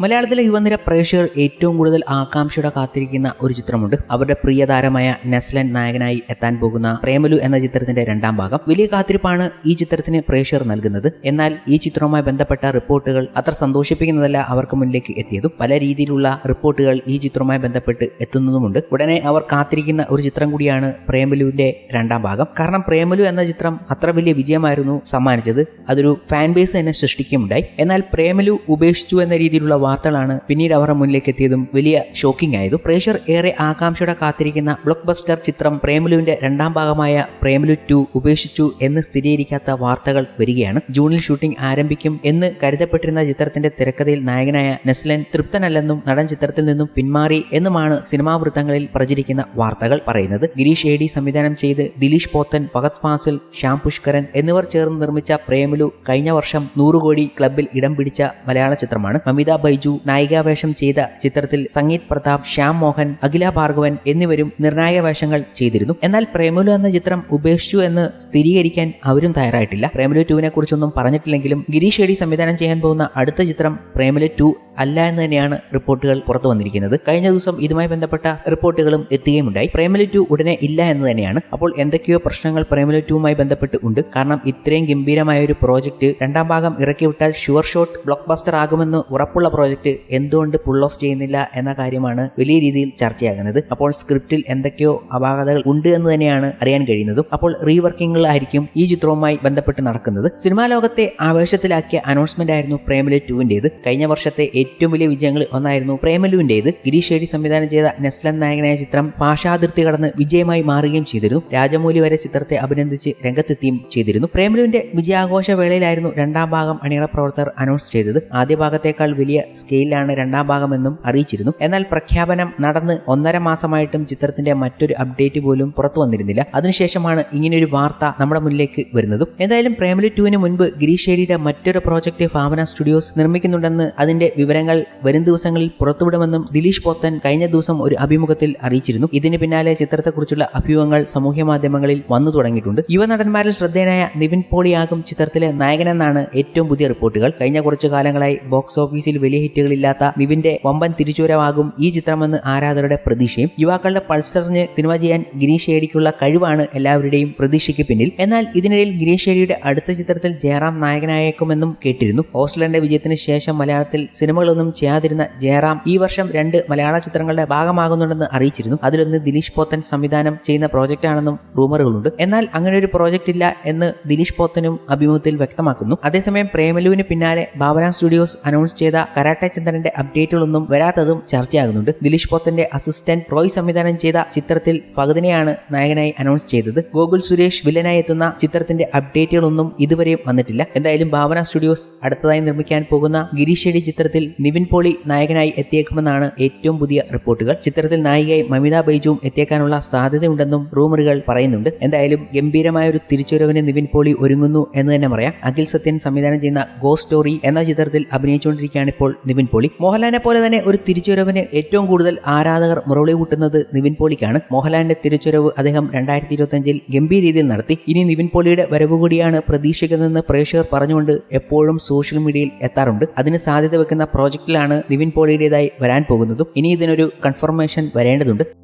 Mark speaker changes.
Speaker 1: മലയാളത്തിലെ യുവനിര പ്രേക്ഷകർ ഏറ്റവും കൂടുതൽ ആകാംക്ഷയോടെ കാത്തിരിക്കുന്ന ഒരു ചിത്രമുണ്ട്. അവരുടെ പ്രിയ താരമായ നെസ്ലൻ നായകനായി എത്താൻ പോകുന്ന പ്രേമലു എന്ന ചിത്രത്തിന്റെ രണ്ടാം ഭാഗം. വലിയ കാത്തിരിപ്പാണ് ഈ ചിത്രത്തിന് പ്രേക്ഷകർ നൽകുന്നത്. എന്നാൽ ഈ ചിത്രവുമായി ബന്ധപ്പെട്ട റിപ്പോർട്ടുകൾ അത്ര സന്തോഷിപ്പിക്കുന്നതല്ല അവർക്ക് മുന്നിലേക്ക് എത്തിയതും. പല രീതിയിലുള്ള റിപ്പോർട്ടുകൾ ഈ ചിത്രവുമായി ബന്ധപ്പെട്ട് എത്തുന്നതുമുണ്ട്. ഉടനെ അവർ കാത്തിരിക്കുന്ന ഒരു ചിത്രം കൂടിയാണ് പ്രേമലുവിന്റെ രണ്ടാം ഭാഗം. കാരണം പ്രേമലു എന്ന ചിത്രം അത്ര വലിയ വിജയമായിരുന്നു സമ്മാനിച്ചത്. അതൊരു ഫാൻ ബേസ് തന്നെ സൃഷ്ടിക്കുകയുണ്ടായി. എന്നാൽ പ്രേമലു ഉപേക്ഷിച്ചു എന്ന രീതിയിലുള്ള വാർത്തകളാണ് പിന്നീട് അവരുടെ മുന്നിലേക്ക് എത്തിയതും വലിയ ഷോക്കിംഗ് ആയതും. പ്രേക്ഷർ ഏറെ ആകാംക്ഷയോടെ കാത്തിരിക്കുന്ന ബ്ലോക്ക് ബസ്റ്റർ ചിത്രം പ്രേമലുവിന്റെ രണ്ടാം ഭാഗമായ പ്രേമലു ടു ഉപേക്ഷിച്ചു എന്ന് സ്ഥിരീകരിക്കാത്ത വാർത്തകൾ വരികയാണ്. ജൂണിൽ ഷൂട്ടിംഗ് ആരംഭിക്കും എന്ന് കരുതപ്പെട്ടിരുന്ന ചിത്രത്തിന്റെ തിരക്കഥയിൽ നായകനായ നെസ്ലൻ തൃപ്തനല്ലെന്നും നടൻ ചിത്രത്തിൽ നിന്നും പിന്മാറി എന്നുമാണ് സിനിമാ വൃത്തങ്ങളിൽ പ്രചരിക്കുന്ന വാർത്തകൾ പറയുന്നത്. ഗിരീഷ് ഏടി സംവിധാനം ചെയ്ത് ദിലീഷ് പോത്തൻ ഭഗത് ഫാസിൽ ശ്യാം പുഷ്കരൻ എന്നിവർ ചേർന്ന് നിർമ്മിച്ച പ്രേമലു കഴിഞ്ഞ വർഷം നൂറ് കോടി ക്ലബിൽ ഇടം പിടിച്ച മലയാള ചിത്രമാണ്. മമിത ബൈജു നായികാവേഷം ചെയ്ത ചിത്രത്തിൽ സംഗീത് പ്രതാപ് ശ്യാം മോഹൻ അഖില ഭാർഗവൻ എന്നിവരും നിർണായക വേഷങ്ങൾ ചെയ്തിരുന്നു. എന്നാൽ പ്രേമലു എന്ന ചിത്രം ഉപേക്ഷിച്ചു എന്ന് സ്ഥിരീകരിക്കാൻ അവരും തയ്യാറായിട്ടില്ല. പ്രേമലു ടുവിനെ കുറിച്ചൊന്നും പറഞ്ഞിട്ടില്ലെങ്കിലും ഗിരീഷ് ഏടി സംവിധാനം ചെയ്യാൻ പോകുന്ന അടുത്ത ചിത്രം പ്രേമലു ടു അല്ല എന്ന് തന്നെയാണ് റിപ്പോർട്ടുകൾ പുറത്തു വന്നിരിക്കുന്നത്. കഴിഞ്ഞ ദിവസം ഇതുമായി ബന്ധപ്പെട്ട റിപ്പോർട്ടുകളും എത്തുകയുമുണ്ടായി. പ്രേമലു ടു ഉടനെ ഇല്ല എന്ന് തന്നെയാണ്. അപ്പോൾ എന്തൊക്കെയോ പ്രശ്നങ്ങൾ പ്രേമലു ടുവുമായി ബന്ധപ്പെട്ട് ഉണ്ട്. കാരണം ഇത്രയും ഗംഭീരമായ ഒരു പ്രോജക്റ്റ് രണ്ടാം ഭാഗം ഇറക്കി വിട്ടാൽ ഷുവർ ഷോട്ട് ബ്ലോക്ക് ബസ്റ്റർ ആകുമെന്ന് ഉറപ്പുള്ള പ്രോജക്റ്റ് എന്തുകൊണ്ട് പുൾ ഓഫ് ചെയ്യുന്നില്ല എന്ന കാര്യമാണ് വലിയ രീതിയിൽ ചർച്ചയാകുന്നത്. അപ്പോൾ സ്ക്രിപ്റ്റിൽ എന്തൊക്കെയോ അപാകതകൾ ഉണ്ട് എന്ന് തന്നെയാണ് അറിയാൻ കഴിയുന്നതും. അപ്പോൾ റീവർക്കിങ്ങുകളായിരിക്കും ഈ ചിത്രവുമായി ബന്ധപ്പെട്ട് നടക്കുന്നത്. സിനിമാ ലോകത്തെ ആവേശത്തിലാക്കിയ അനൗൺസ്മെന്റ് ആയിരുന്നു പ്രേമലു ടുവിന്റേത് കഴിഞ്ഞ വർഷത്തെ ഏറ്റവും വലിയ വിജയങ്ങളിൽ ഒന്നായിരുന്നു പ്രേമലുവിന്റേത് ഗിരീഷ് ഏടി സംവിധാനം ചെയ്ത നെസ്ലൻ നായകനായ ചിത്രം ഭാഷാതിർത്തി കടന്ന് വിജയമായി മാറുകയും ചെയ്തിരുന്നു. രാജമൂലി വരെ ചിത്രത്തെ അഭിനന്ദിച്ച് രംഗത്തെത്തിയും ചെയ്തിരുന്നു. പ്രേമലുവിന്റെ വിജയാഘോഷ വേളയിലായിരുന്നു രണ്ടാം ഭാഗം അണിയറ പ്രവർത്തകർ അനൗൺസ് ചെയ്തത്. ആദ്യ ഭാഗത്തേക്കാൾ വലിയ സ്കെയിലാണ് രണ്ടാം ഭാഗമെന്നും അറിയിച്ചിരുന്നു. എന്നാൽ പ്രഖ്യാപനം നടന്ന് ഒന്നര മാസമായിട്ടും ചിത്രത്തിന്റെ മറ്റൊരു അപ്ഡേറ്റ് പോലും പുറത്തു വന്നിരുന്നില്ല. അതിനുശേഷമാണ് ഇങ്ങനെയൊരു വാർത്ത നമ്മുടെ മുന്നിലേക്ക് വരുന്നതും. എന്തായാലും പ്രേമലി ടുവിന് മുൻപ് ഗിരീഷ് ഷേഡിയുടെ മറ്റൊരു പ്രോജക്റ്റ് ഭാവന സ്റ്റുഡിയോസ് നിർമ്മിക്കുന്നുണ്ടെന്ന് അതിന്റെ വിവരങ്ങൾ വരും ദിവസങ്ങളിൽ പുറത്തുവിടുമെന്നും ദിലീഷ് പോത്തൻ കഴിഞ്ഞ ദിവസം ഒരു അഭിമുഖത്തിൽ അറിയിച്ചിരുന്നു. ഇതിന് പിന്നാലെ ചിത്രത്തെക്കുറിച്ചുള്ള അഭ്യൂഹങ്ങൾ സമൂഹ മാധ്യമങ്ങളിൽ വന്നു തുടങ്ങിയിട്ടുണ്ട്. യുവനടന്മാരിൽ ശ്രദ്ധേയനായ നിവിൻ പോളിയാകും ചിത്രത്തിലെ നായകനെന്നാണ് ഏറ്റവും പുതിയ റിപ്പോർട്ടുകൾ. കഴിഞ്ഞ കുറച്ചു കാലങ്ങളായി ബോക്സ് ഓഫീസിൽ വലിയ ഹിറ്റുകളില്ലാത്ത നിവിന്റെ വമ്പൻ തിരിച്ചുവരവാകും ഈ ചിത്രമെന്ന് ആരാധകരുടെ പ്രതീക്ഷയും. യുവാക്കളുടെ പൾസറിന് സിനിമ ചെയ്യാൻ ഗിരീഷ് ഏടിക്കുള്ള കഴിവാണ് എല്ലാവരുടെയും പ്രതീക്ഷയ്ക്ക് പിന്നിൽ. എന്നാൽ ഇതിനിടയിൽ ഗിരീഷ് ഏടിയുടെ അടുത്ത ചിത്രത്തിൽ ജയറാം നായകനായേക്കുമെന്നും കേട്ടിരുന്നു. ഓസ്ലറിന്റെ വിജയത്തിന് ശേഷം മലയാളത്തിൽ സിനിമകളൊന്നും ചെയ്യാതിരുന്ന ജയറാം ഈ വർഷം രണ്ട് മലയാള ചിത്രങ്ങളുടെ ഭാഗമാകുന്നുണ്ടെന്ന് അറിയിച്ചിരുന്നു. അതിലൊന്ന് ദിലീഷ് പോത്തൻ സംവിധാനം ചെയ്യുന്ന പ്രോജക്റ്റാണെന്നും റൂമറുകളുണ്ട്. എന്നാൽ അങ്ങനെ ഒരു പ്രോജക്റ്റ് ഇല്ല എന്ന് ദിലീഷ് പോത്തനും അഭിമുഖത്തിൽ വ്യക്തമാക്കുന്നു. അതേസമയം പ്രേമലുവിന് പിന്നാലെ ഭാവന സ്റ്റുഡിയോസ് അനൗൺസ് ചെയ്ത കരാട്ടെ ചന്ദ്രന്റെ അപ്ഡേറ്റുകളൊന്നും വരാത്തതും ചർച്ചയാകുന്നുണ്ട്. ദിലീഷ് പോത്തന്റെ അസിസ്റ്റന്റ് റോയ് സംവിധാനം ചെയ്ത ചിത്രത്തിൽ ഫഹദിനെയാണ് നായകനായി അനൗൺസ് ചെയ്തത്. ഗോകുൽ സുരേഷ് വില്ലനായി എത്തുന്ന ചിത്രത്തിന്റെ അപ്ഡേറ്റുകളൊന്നും ഇതുവരെയും വന്നിട്ടില്ല. എന്തായാലും ഭാവന സ്റ്റുഡിയോസ് അടുത്തതായി നിർമ്മിക്കാൻ പോകുന്ന ഗിരീഷ് ഷെഡി ചിത്രത്തിൽ നിവിൻ പോളി നായകനായി എത്തിയേക്കുമെന്നാണ് ഏറ്റവും പുതിയ റിപ്പോർട്ടുകൾ. ചിത്രത്തിൽ നായികയായി മമിത ബൈജുവും എത്തിയേക്കാനുള്ള സാധ്യതയുണ്ടെന്നും റൂമറുകൾ പറയുന്നുണ്ട്. എന്തായാലും ഗംഭീരമായ ഒരു തിരിച്ചുവരവിന് നിവിൻ പോളി ഒരുങ്ങുന്നു എന്ന് തന്നെ പറയാം. അഖിൽ സത്യൻ സംവിധാനം ചെയ്യുന്ന ഗോ സ്റ്റോറി എന്ന ചിത്രത്തിൽ അഭിനയിച്ചുകൊണ്ടിരിക്കുകയാണ് ഇപ്പോൾ നിവിൻ പോളി. മോഹൻലാലിനെ പോലെ തന്നെ ഒരു തിരിച്ചുവരവിന് ഏറ്റവും കൂടുതൽ ആരാധകർ മുറവിളി കൂട്ടുന്നത് നിവിൻ പോളിക്കാണ്. മോഹൻലാലിന്റെ തിരിച്ചുവരവ് അദ്ദേഹം രണ്ടായിരത്തി ഇരുപത്തിയഞ്ചിൽ ഗംഭീര രീതിയിൽ നടത്തി. ഇനി നിവിൻ പോളിയുടെ വരവ് കൂടിയാണ് പ്രതീക്ഷിക്കുന്നതെന്ന് പ്രേക്ഷകർ പറഞ്ഞുകൊണ്ട് എപ്പോഴും സോഷ്യൽ മീഡിയയിൽ എത്താറുണ്ട്. അതിന് സാധ്യത വെക്കുന്ന പ്രോജക്റ്റിലാണ് നിവിൻ പോളിയുടേതായി വരാൻ പോകുന്നതും. ഇനി ഇതിനൊരു കൺഫർമേഷൻ വരേണ്ടതുണ്ട്.